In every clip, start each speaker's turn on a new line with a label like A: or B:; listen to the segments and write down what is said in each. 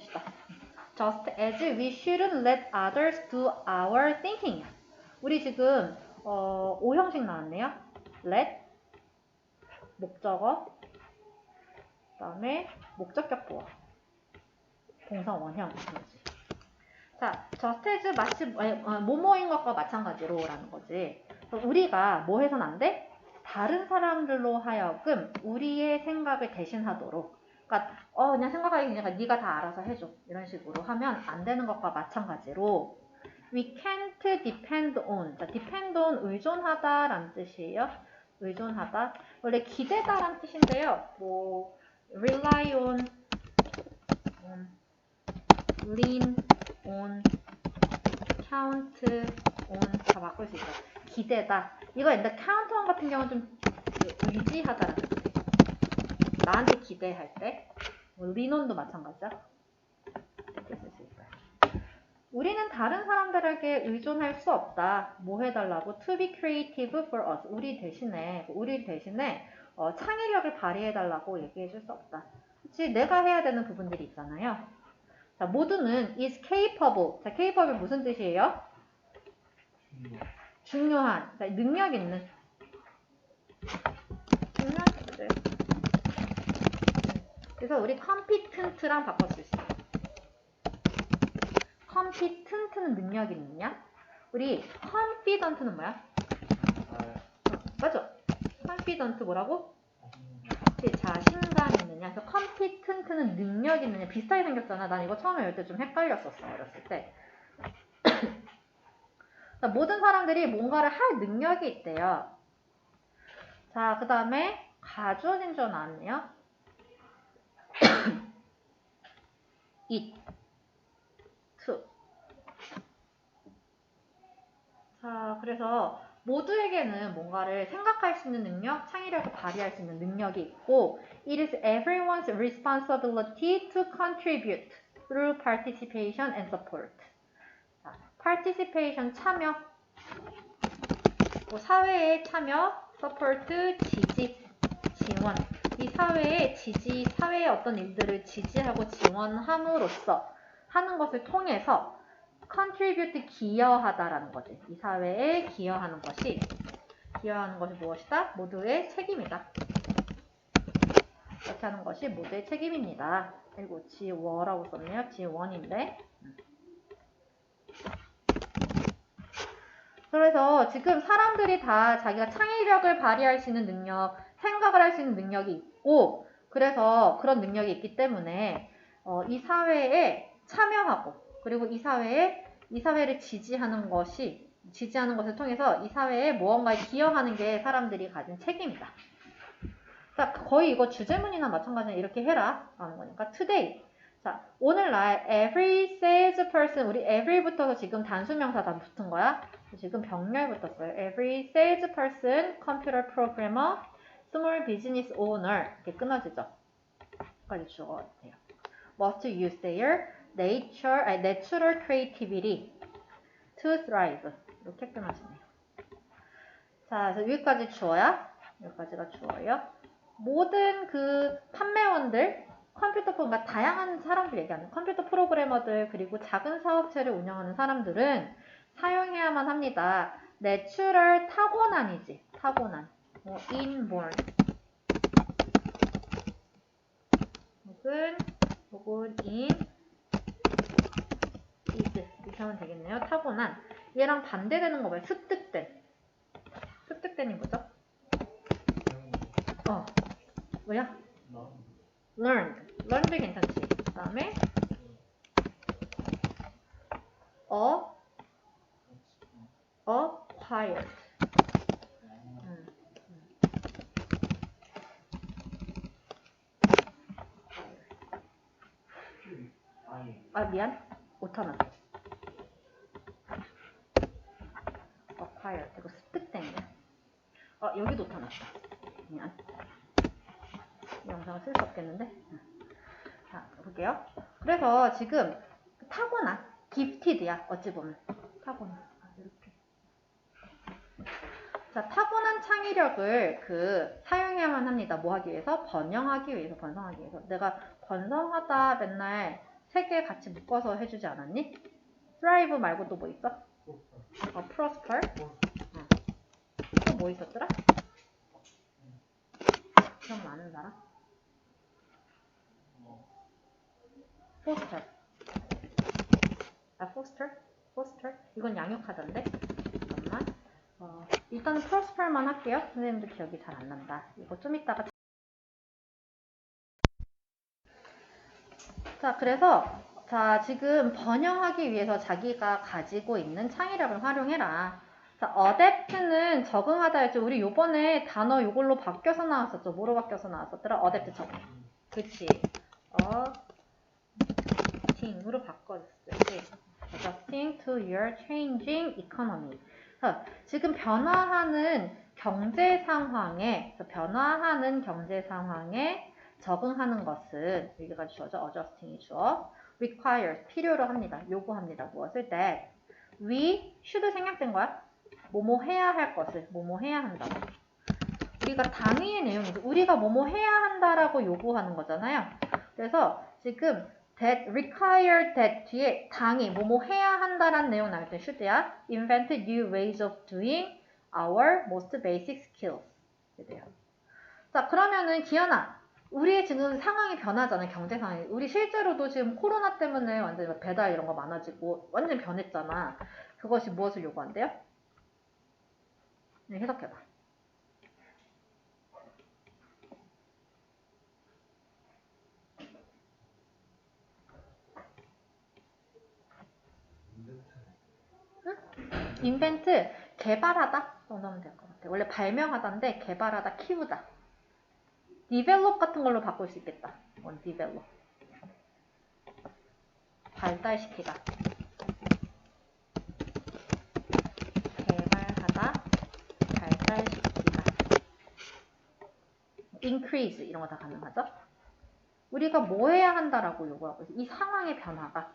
A: 써봅시다. Just as we shouldn't let others do our thinking. 우리 지금 어, 5형식 나왔네요. let 목적어 그 다음에 목적격 보어 동사 원형. 자, just as 마치 어, 뭐뭐인 것과 마찬가지로라는 거지. 우리가 뭐 해선 안 돼? 다른 사람들로 하여금 우리의 생각을 대신하도록 그러니까 어 그냥 생각하기 그냥 네가 다 알아서 해줘. 이런 식으로 하면 안 되는 것과 마찬가지로 we can't depend on. 자 depend on 의존하다라는 뜻이에요. 의존하다. 원래 기대다라는 뜻인데요. 뭐 rely on, on lean on count on 다 바꿀 수 있어요. 기대다. 이거 근데 count on 같은 경우는 좀 의지하다라는 뜻이에요 나한테 기대할 때, 뭐 리논도 마찬가지죠. 이렇게 쓸 수 있어요. 우리는 다른 사람들에게 의존할 수 없다. 뭐 해달라고? To be creative for us. 우리 대신에, 우리 대신에 어, 창의력을 발휘해달라고 얘기해줄 수 없다. 그치? 내가 해야 되는 부분들이 있잖아요. 자, 모두는 is capable. 자, capable 무슨 뜻이에요? 중요한. 자, 능력 있는. 중요한 뜻이에요. 그래서 우리 competent랑 바꿔 쓸수 있어요. competent는 능력 있느냐? 우리 confident는 뭐야? 맞아. confident 뭐라고? 그치, 자신감 있느냐? 그래서 competent는 능력 있느냐? 비슷하게 생겼잖아. 난 이거 처음에 열 때 좀 헷갈렸었어. 어렸을 때. 자, 모든 사람들이 뭔가를 할 능력이 있대요. 자, 그 다음에 가주어진 줄 나왔네요. It. 자, 그래서 모두에게는 뭔가를 생각할 수 있는 능력, 창의력을 발휘할 수 있는 능력이 있고, it is everyone's responsibility to contribute through participation and support. 자, participation 참여, 뭐 사회의 참여, support 지지, 지원. 이 사회의 지지, 사회의 어떤 일들을 지지하고 지원함으로써 하는 것을 통해서 contribute 기여하다라는 거지. 이 사회에 기여하는 것이 기여하는 것이 무엇이다? 모두의 책임이다. 이렇게 하는 것이 모두의 책임입니다. 그리고 지워라고 썼네요. 지원인데. 그래서 지금 사람들이 다 자기가 창의력을 발휘할 수 있는 능력, 생각을 할 수 있는 능력이 있고, 그래서 그런 능력이 있기 때문에 어, 이 사회에 참여하고, 그리고 이 사회에 이 사회를 지지하는 것이 지지하는 것을 통해서 이 사회에 무언가에 기여하는 게 사람들이 가진 책임이다. 자, 거의 이거 주제문이나 마찬가지로 이렇게 해라 라는 거니까 today. 자, 오늘날 every salesperson 우리 every부터서 지금 단수명사 다 붙은 거야. 지금 병렬 붙었어요. every salesperson, computer programmer, small business owner 이렇게 끊어지죠. 까지 주어가 돼요. must use their nature, 아니, natural creativity to thrive 이렇게 끊어지네요. 자, 그래서 여기까지 주어야 여기까지가 주어예요. 모든 그 판매원들 컴퓨터 프로그램, 다양한 사람들 얘기하는 컴퓨터 프로그래머들 그리고 작은 사업체를 운영하는 사람들은 사용해야만 합니다. 내추럴 타고난이지. 타고난. 뭐 inborn. 혹은 혹은 in is 이렇게 하면 되겠네요. 타고난. 얘랑 반대되는 거 뭐야? 습득된. 습득된이 뭐죠? 어. 뭐야? learned. Learned 괜찮지. 그 다음에 어 acquired. 음, 음. 아 미안 오타 났어. acquired 이거 거. 어 여기도 오타 났어. 미안. 이 영상을 쓸 수 없겠는데. 응. 자 볼게요. 그래서 지금 타고난 기프티드야 어찌 보면 타고난. 이렇게. 자, 타고난 창의력을 그 사용해야만 합니다. 뭐 하기 위해서? 번영하기 위해서, 번성하기 위해서. 내가 번성하다 맨날 세 개 같이 묶어서 해주지 않았니? thrive 말고 또 뭐 있어? 어, prosper. 어. 또뭐 있었더라? 기억 나는 사람? Foster. 아, foster? 이건 양육하던데? 잠깐만. 어, 일단은 prosper만 할게요. 선생님도 기억이 잘 안 난다. 이거 좀 이따가. 자, 그래서, 자, 지금 번영하기 위해서 자기가 가지고 있는 창의력을 활용해라. 자, adapt는 적응하다였죠. 우리 요번에 단어 요걸로 바뀌어서 나왔었죠. 뭐로 바뀌어서 나왔었더라? adapt 적응. 그치. adapting으로 바꿔줬어야지. adapting to your changing economy. 자, 지금 변화하는 경제 상황에, 변화하는 경제 상황에 적응하는 것은, 여기가 주어져, adjusting이 주어, requires, 필요로 합니다. 요구합니다. 무엇을? that we should 생략된 거야. 뭐뭐 해야 할 것을, 뭐뭐 해야 한다고. 우리가 당위의 내용이죠. 우리가 뭐뭐 해야 한다라고 요구하는 거잖아요. 그래서 지금 that require that 뒤에 당이 뭐뭐 해야 한다라는 내용 나올 때 should야 invent new ways of doing our most basic skills. 이래요. 자 그러면은 기현아 우리의 지금 상황이 변하잖아 경제 상황이 우리 실제로도 지금 코로나 때문에 완전 배달 이런 거 많아지고 완전 변했잖아 그것이 무엇을 요구한대요? 네, 해석해봐 인벤트 개발하다 정도 하면 될 것 같아. 원래 발명하다인데 개발하다, 키우다. 디벨롭 같은 걸로 바꿀 수 있겠다. 원 디벨롭. 발달시키다. 개발하다, 발달시키다. increase 이런 거 다 가능하죠? 우리가 뭐 해야 한다라고 요구하고 있어. 이 상황의 변화가.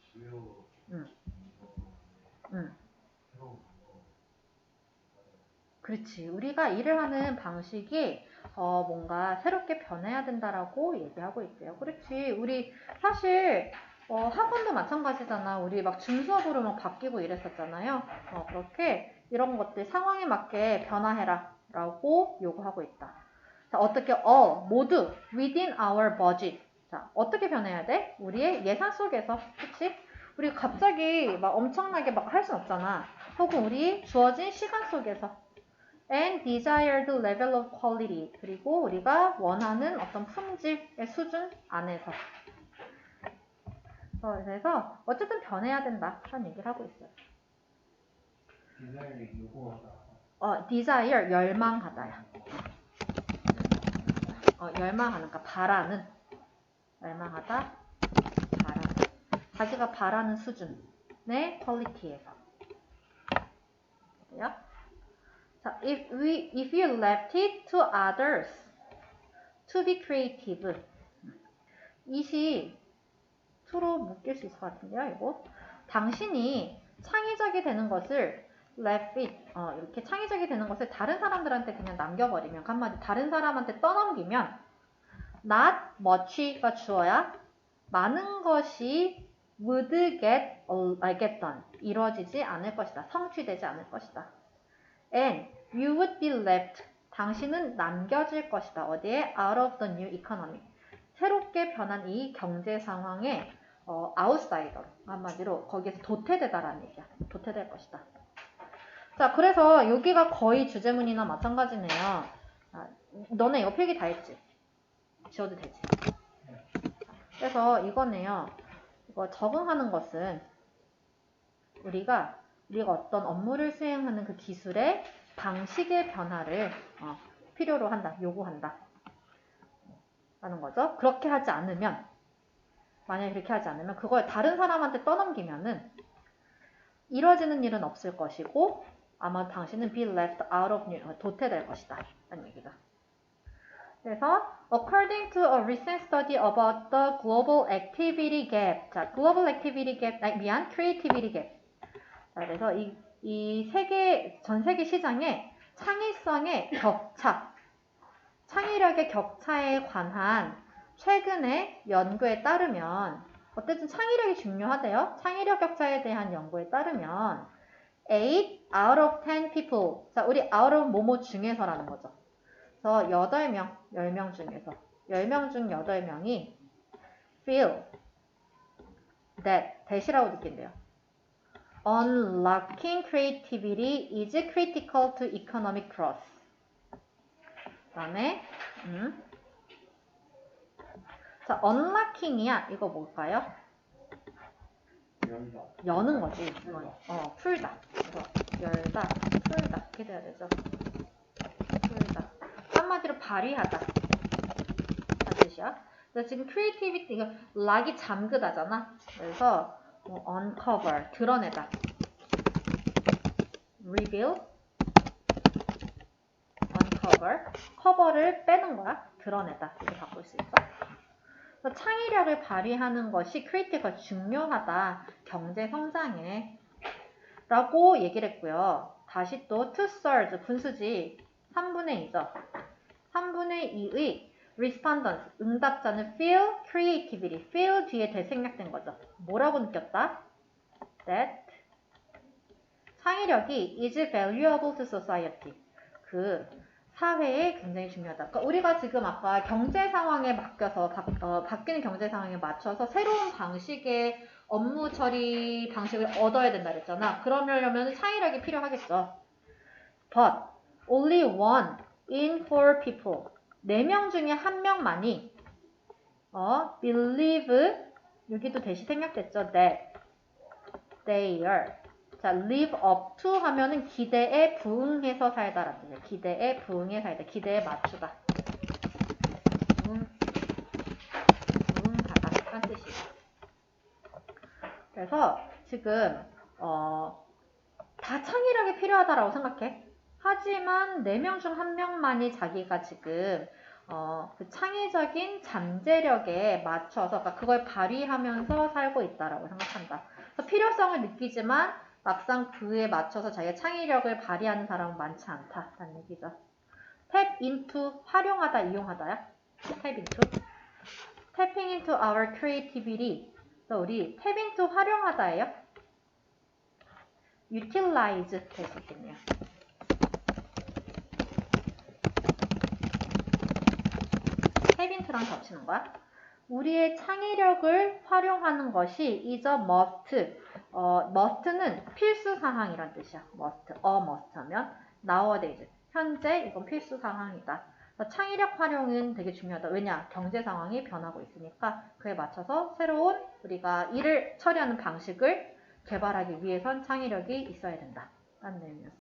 B: 주
A: 그렇지. 우리가 일을 하는 방식이 어, 뭔가 새롭게 변해야 된다라고 얘기하고 있대요. 그렇지. 우리 사실 어, 학원도 마찬가지잖아. 우리 막 중수업으로 막 바뀌고 이랬었잖아요. 어, 그렇게 이런 것들 상황에 맞게 변화해라 라고 요구하고 있다. 자, 어떻게 어, 모두 within our budget. 자, 어떻게 변해야 돼? 우리의 예산 속에서. 그치? 우리 갑자기 막 엄청나게 막 할 순 없잖아. 혹은 우리 주어진 시간 속에서. and desired level of quality. 그리고 우리가 원하는 어떤 품질의 수준 안에서. 어, 그래서 어쨌든 변해야 된다. 하는 얘기를 하고 있어요.
B: 디자인을 요구하다.
A: 어, desire, 열망하다야. 어, 열망하는, 그러니까 바라는. 열망하다. 자기가 바라는 수준의 퀄리티에서. 그래요? 자, if we, if you left it to others to be creative. 이시 to로 묶일 수 있을 것 같은데요, 이거. 당신이 창의적이 되는 것을 left it, 어, 이렇게 창의적이 되는 것을 다른 사람들한테 그냥 남겨버리면, 한마디 다른 사람한테 떠넘기면, not much가 주어야 많은 것이 would get, uh, get done. 이루어지지 않을 것이다. 성취되지 않을 것이다. and you would be left. 당신은 남겨질 것이다. 어디에? out of the new economy. 새롭게 변한 이 경제 상황에 어, 아웃사이더 한마디로 거기에서 도태되다라는 얘기야. 도태될 것이다. 자, 그래서 여기가 거의 주제문이나 마찬가지네요. 아, 너네 이거 필기 다 했지? 지워도 되지? 그래서 이거네요. 이거 적응하는 것은 우리가 우리가 어떤 업무를 수행하는 그 기술의 방식의 변화를 어, 필요로 한다, 요구한다. 라는 거죠. 그렇게 하지 않으면, 만약에 그렇게 하지 않으면, 그걸 다른 사람한테 떠넘기면은, 이루어지는 일은 없을 것이고, 아마 당신은 be left out of 도태될 것이다. 라는 얘기다. 그래서, according to a recent study about the global activity gap. 자, global activity gap, 아니, 미안, creativity gap. 자, 그래서 이, 이 세계, 전 세계 시장의 창의성의 격차, 창의력의 격차에 관한 최근의 연구에 따르면 어쨌든 창의력이 중요하대요. 창의력 격차에 대한 연구에 따르면 8 out of 10 people. 자, 우리 out of 뭐뭐 중에서라는 거죠. 그래서 8명, 10명 중에서 10명 중 8명이 feel that 대시라고 느낀대요. Unlocking creativity is critical to economic growth. 그 다음에 음. 자, unlocking이야. 이거 뭘까요?
B: 열다.
A: 여는 거지. 이건. 어, 풀다. 그래서 열다, 풀다. 이렇게 돼야 되죠. 한마디로 발휘하다. 그 뜻이야. 그래서 지금 creativity, 이거 락이 잠그다잖아. 그래서 뭐 uncover, 드러내다. reveal, uncover, 커버를 빼는 거야. 드러내다. 이렇게 바꿀 수 있어. 창의력을 발휘하는 것이 크리티컬 중요하다. 경제 성장에. 라고 얘기를 했고요. 다시 또 two thirds 분수지 3분의 2죠. 3분의 2의 respondents 응답자는 feel creativity feel 뒤에 대생략된 거죠. 뭐라고 느꼈다? that 창의력이 is valuable to society. 그 사회에 굉장히 중요하다. 그러니까 우리가 지금 아까 경제 상황에 맡겨서 바, 어, 바뀌는 경제 상황에 맞춰서 새로운 방식의 업무 처리 방식을 얻어야 된다 그랬잖아. 그러려면 창의력이 필요하겠죠. But only one in four people. 4명 중에 한 명만이 어, believe 여기도 대시 생략됐죠. that they are 자, live up to 하면은 기대에 부응해서 살다라는 뜻이에요. 기대에 부응해 살다. 기대에 맞추다. 부응, 부응하다. 한 뜻이에요. 그래서 지금 어, 다 창의력이 필요하다라고 생각해. 하지만 4명 중 1명만이 자기가 지금 어, 그 창의적인 잠재력에 맞춰서 그러니까 그걸 발휘하면서 살고 있다라고 생각한다. 그래서 필요성을 느끼지만 막상 그에 맞춰서 자기의 창의력을 발휘하는 사람은 많지 않다라는 얘기죠. tap into 활용하다 이용하다야. tap into tapping into our creativity. 우리 tap into 활용하다예요. utilize 될 수 있겠네요. Into랑 겹치는 거야. 우리의 창의력을 활용하는 것이 is a must. 어, must는 필수 사항이란 뜻이야. must. a must 하면 nowadays. 현재 이건 필수 사항이다. 창의력 활용은 되게 중요하다. 왜냐? 경제 상황이 변하고 있으니까 그에 맞춰서 새로운 우리가 일을 처리하는 방식을 개발하기 위해선 창의력이 있어야 된다. 라는 내용이었어.